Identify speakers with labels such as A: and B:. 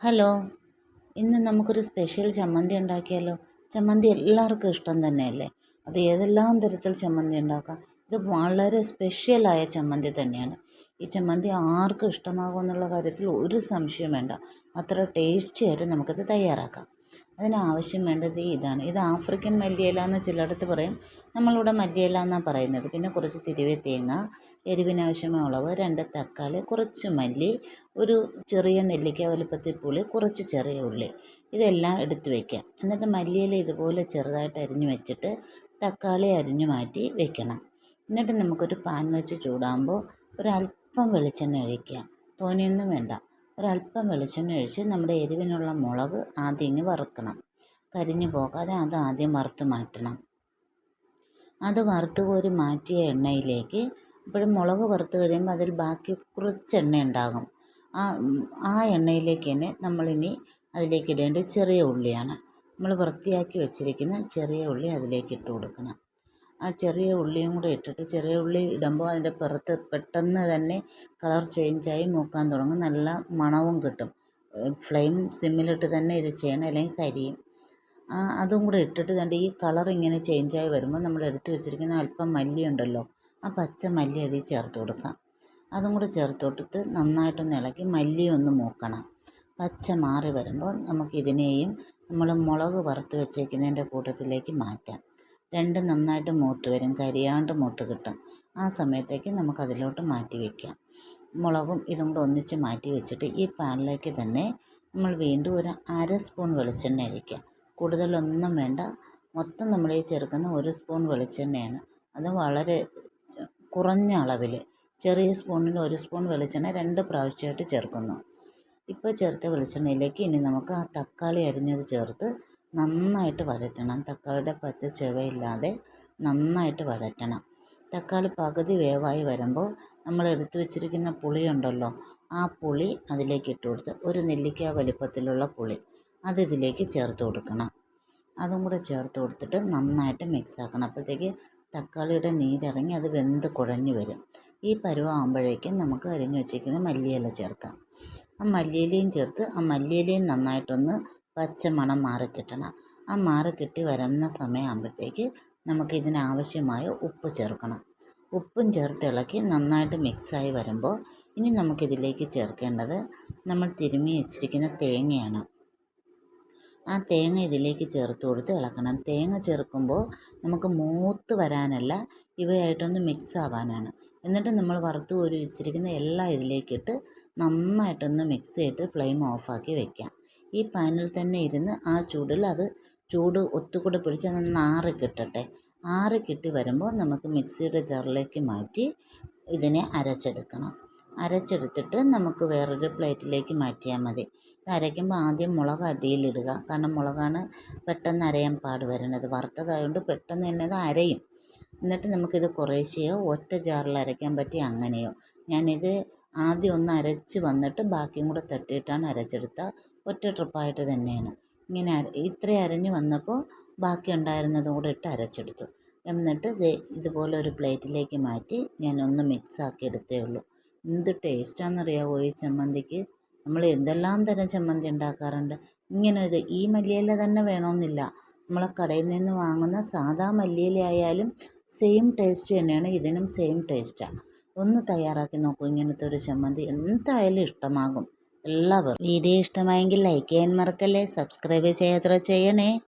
A: Hello ഇന്ന് നമുക്കൊരു special ചമ്മന്തി ഉണ്ടാക്കിയാലോ? ചമ്മന്തി എല്ലാവർക്കും ഇഷ്ടം തന്നെയല്ലേ? അത് ഏതെല്ലാം തരത്തിൽ ചമ്മന്തി ഉണ്ടാക്കാം? ഇത് വളരെ സ്പെഷ്യലായ ചമ്മന്തി തന്നെയാണ്. ഈ ചമ്മന്തി ആർക്കും ഇഷ്ടമാകുമെന്നുള്ള കാര്യത്തിൽ ഒരു സംശയം വേണ്ട. അത്ര ടേസ്റ്റി ആയിട്ട് നമുക്കത് തയ്യാറാക്കാം. അതിനാവശ്യം വേണ്ടത് ഇതാണ്. ഇത് ആഫ്രിക്കൻ മല്ലിയില എന്ന് ചിലയിടത്ത് പറയും. നമ്മളിവിടെ മല്ലിയില എന്നാണ് പറയുന്നത്. പിന്നെ കുറച്ച് തിരുവേ തേങ്ങ എരിവിനാവശ്യമായ ഉളവ് രണ്ട് തക്കാളി കുറച്ച് മല്ലി ഒരു ചെറിയ നെല്ലിക്ക വലുപ്പത്തിൽ പുളി കുറച്ച് ചെറിയ ഉള്ളി. ഇതെല്ലാം എടുത്തു വയ്ക്കാം എന്നിട്ട് മല്ലിയില ഇതുപോലെ ചെറുതായിട്ട് അരിഞ്ഞു വെച്ചിട്ട് തക്കാളി അരിഞ്ഞു മാറ്റി വെക്കണം. എന്നിട്ട് നമുക്കൊരു പാൻ വെച്ച് ചൂടാകുമ്പോൾ ഒരല്പം വെളിച്ചെണ്ണ ഒഴിക്കുക തോനെയൊന്നും വേണ്ട. ഒരല്പം വെളിച്ചെണ്ണ ഒഴിച്ച് നമ്മുടെ എരിവിനുള്ള മുളക് ആദ്യം ഇങ്ങ് വറുക്കണം. കരിഞ്ഞു പോകാതെ അത് ആദ്യം വറുത്ത് മാറ്റണം. അത് വറുത്ത് കോരി മാറ്റിയ എണ്ണയിലേക്ക് ഇപ്പോഴും മുളക് വറുത്ത് കഴിയുമ്പോൾ അതിൽ ബാക്കി കുറച്ച് എണ്ണ ഉണ്ടാകും. ആ ആ എണ്ണയിലേക്ക് തന്നെ നമ്മളിനി അതിലേക്ക് ഇടേണ്ടത് ചെറിയ ഉള്ളിയാണ്. നമ്മൾ വൃത്തിയാക്കി വെച്ചിരിക്കുന്ന ചെറിയ ഉള്ളി അതിലേക്ക് ഇട്ട് കൊടുക്കണം. ആ ചെറിയ ഉള്ളിയും കൂടെ ഇട്ടിട്ട് ചെറിയ ഉള്ളി ഇടുമ്പോൾ അതിന്റെ പുറത്ത് പെട്ടെന്ന് തന്നെ കളർ ചേഞ്ചായി മൂക്കാൻ തുടങ്ങും. നല്ല മണവും കിട്ടും. ഫ്ലെയിം സിമ്മിലിട്ട് തന്നെ ഇത് ചെയ്യണം അല്ലെങ്കിൽ കരിയും. അതും കൂടെ ഇട്ടിട്ട് തന്നെ ഈ കളർ ഇങ്ങനെ ചേഞ്ചായി വരുമ്പോൾ നമ്മൾ എടുത്തു വെച്ചിരിക്കുന്ന അല്പം മല്ലി ഉണ്ടല്ലോ ആ പച്ച മല്ലി അതിൽ ചേർത്ത് കൊടുക്കാം. അതും കൂടെ ചേർത്ത് കൊടുത്ത് നന്നായിട്ടൊന്ന് ഇളക്കി മല്ലി ഒന്ന് മൂക്കണം. പച്ച മാറി വരുമ്പോൾ നമുക്ക് ഇതിനെയും നമ്മൾ മുളക് വറുത്ത് വെച്ചേക്കുന്നതിന്റെ കൂട്ടത്തിലേക്ക് മാറ്റാം. രണ്ടും നന്നായിട്ട് മൂത്ത് വരും. കരിയാണ്ട് മൂത്ത് കിട്ടും. ആ സമയത്തേക്ക് നമുക്ക് അതിലോട്ട് മാറ്റി വയ്ക്കാം മുളകും ഇതും കൂടെ ഒന്നിച്ച് മാറ്റി വെച്ചിട്ട് ഈ പാനിലേക്ക് തന്നെ നമ്മൾ വീണ്ടും ഒരു അര സ്പൂൺ വെളിച്ചെണ്ണ ഒഴിക്കുക. കൂടുതലൊന്നും വേണ്ട. മൊത്തം നമ്മൾ ഈ ചേർക്കുന്ന ഒരു സ്പൂൺ വെളിച്ചെണ്ണയാണ്. അത് വളരെ കുറഞ്ഞ അളവിൽ ചെറിയ സ്പൂണിൽ ഒരു സ്പൂൺ വെളിച്ചെണ്ണ രണ്ട് പ്രാവശ്യമായിട്ട് ചേർക്കുന്നു. ഇപ്പോൾ ചേർത്ത വെളിച്ചെണ്ണയിലേക്ക് ഇനി നമുക്ക് ആ തക്കാളി അരിഞ്ഞത് ചേർത്ത് നന്നായിട്ട് വഴറ്റണം. തക്കാളിയുടെ പച്ച ചുവയില്ലാതെ നന്നായിട്ട് വഴറ്റണം. തക്കാളി പകുതി വേവായി വരുമ്പോൾ നമ്മൾ എടുത്തു വെച്ചിരിക്കുന്ന പുളി ഉണ്ടല്ലോ ആ പുളി അതിലേക്ക് ഇട്ട് കൊടുത്ത് ഒരു നെല്ലിക്ക വലിപ്പത്തിലുള്ള പുളി അത് ഇതിലേക്ക് ചേർത്ത് കൊടുക്കണം. അതും കൂടെ ചേർത്ത് കൊടുത്തിട്ട് നന്നായിട്ട് മിക്സ് ആക്കണം. അപ്പോഴത്തേക്ക് തക്കാളിയുടെ നീരിറങ്ങി അത് വെന്ത് കുഴഞ്ഞു വരും. ഈ പരുവാകുമ്പോഴേക്കും നമുക്ക് അരിഞ്ഞു വെച്ചിരിക്കുന്ന മല്ലിയില ചേർക്കാം. ആ മല്ലിയിലയും ചേർത്ത് ആ മല്ലിയിലയും നന്നായിട്ടൊന്ന് പച്ച മണം മാറിക്കിട്ടണം ആ മാറിക്കിട്ടി വരുന്ന സമയമാകുമ്പോഴത്തേക്ക് നമുക്ക് ഇതിനാവശ്യമായ ഉപ്പ് ചേർക്കണം. ഉപ്പും ചേർത്ത് ഇളക്കി നന്നായിട്ട് മിക്സായി വരുമ്പോൾ ഇനി നമുക്കിതിലേക്ക് ചേർക്കേണ്ടത് നമ്മൾ തിരുമ്മി വെച്ചിരിക്കുന്ന തേങ്ങയാണ്. ആ തേങ്ങ ഇതിലേക്ക് ചേർത്ത് കൊടുത്ത് ഇളക്കണം. തേങ്ങ ചേർക്കുമ്പോൾ നമുക്ക് മൂത്ത് വരാനല്ല ഇവയായിട്ടൊന്ന് മിക്സ് ആവാനാണ് എന്നിട്ട് നമ്മൾ വറുത്ത് കോരി വെച്ചിരിക്കുന്ന എല്ലാം ഇതിലേക്കിട്ട് നന്നായിട്ടൊന്ന് മിക്സ് ചെയ്തിട്ട് ഫ്ലെയിം ഓഫാക്കി വെക്കാം. ഈ പാനിൽ തന്നെ ഇരുന്ന് ആ ചൂടിൽ അത് ചൂട് ഒത്തുകൂടെ പിടിച്ച് അത് ആറി കിട്ടട്ടെ. ആറി കിട്ടി വരുമ്പോൾ നമുക്ക് മിക്സിയുടെ ജാറിലേക്ക് മാറ്റി ഇതിനെ അരച്ചെടുക്കണം. അരച്ചെടുത്തിട്ട് നമുക്ക് വേറൊരു പ്ലേറ്റിലേക്ക് മാറ്റിയാൽ മതി. അരയ്ക്കുമ്പോൾ ആദ്യം മുളക് അതിയിലിടുക. കാരണം മുളകാണ് പെട്ടെന്ന് അരയാൻ പാട് വരുന്നത്. വറുത്തതായതുകൊണ്ട് പെട്ടെന്ന് തന്നെ അത് അരയും. എന്നിട്ട് നമുക്കിത് കുറേശ്ശെയോ ഒറ്റ ജാറിൽ അരയ്ക്കാൻ പറ്റി അങ്ങനെയോ. ഞാനിത് ആദ്യം ഒന്ന് അരച്ച് വന്നിട്ട് ബാക്കിയും കൂടെ തട്ടിയിട്ടാണ് അരച്ചെടുത്ത ഒറ്റ ട്രിപ്പായിട്ട് തന്നെയാണ്. ഇങ്ങനെ ഇത്ര അരഞ്ഞ് വന്നപ്പോൾ ബാക്കി ഉണ്ടായിരുന്നതും കൂടെ ഇട്ട് അരച്ചെടുത്തു. എന്നിട്ട് ദേ ഇതുപോലെ ഒരു പ്ലേറ്റിലേക്ക് മാറ്റി ഞാൻ ഒന്ന് മിക്സ് ആക്കി എടുത്തേ ഉള്ളൂ. എന്ത് ടേസ്റ്റാണെന്നറിയാമോ ഈ ചമ്മന്തിക്ക്? നമ്മൾ എന്തെല്ലാം തരം ചമ്മന്തി ഉണ്ടാക്കാറുണ്ട്. ഇങ്ങനെ ഇത് ഈ മല്ലിയില തന്നെ വേണമെന്നില്ല നമ്മളെ കടയിൽ നിന്ന് വാങ്ങുന്ന സാധാ മല്ലിയില ആയാലും സെയിം ടേസ്റ്റ് തന്നെയാണ് ഇതിനും സെയിം ടേസ്റ്റാണ് ഒന്ന് തയ്യാറാക്കി നോക്കൂ ഇങ്ങനത്തെ ഒരു ചമ്മന്തി. എന്തായാലും ഇഷ്ടമാകും. എല്ലാവരും വീഡിയോ ഇഷ്ടമായെങ്കിൽ ലൈക്ക് ചെയ്യാൻ മറക്കല്ലേ? സബ്സ്ക്രൈബ് ചെയ്യാത്ര ചെയ്യണേ.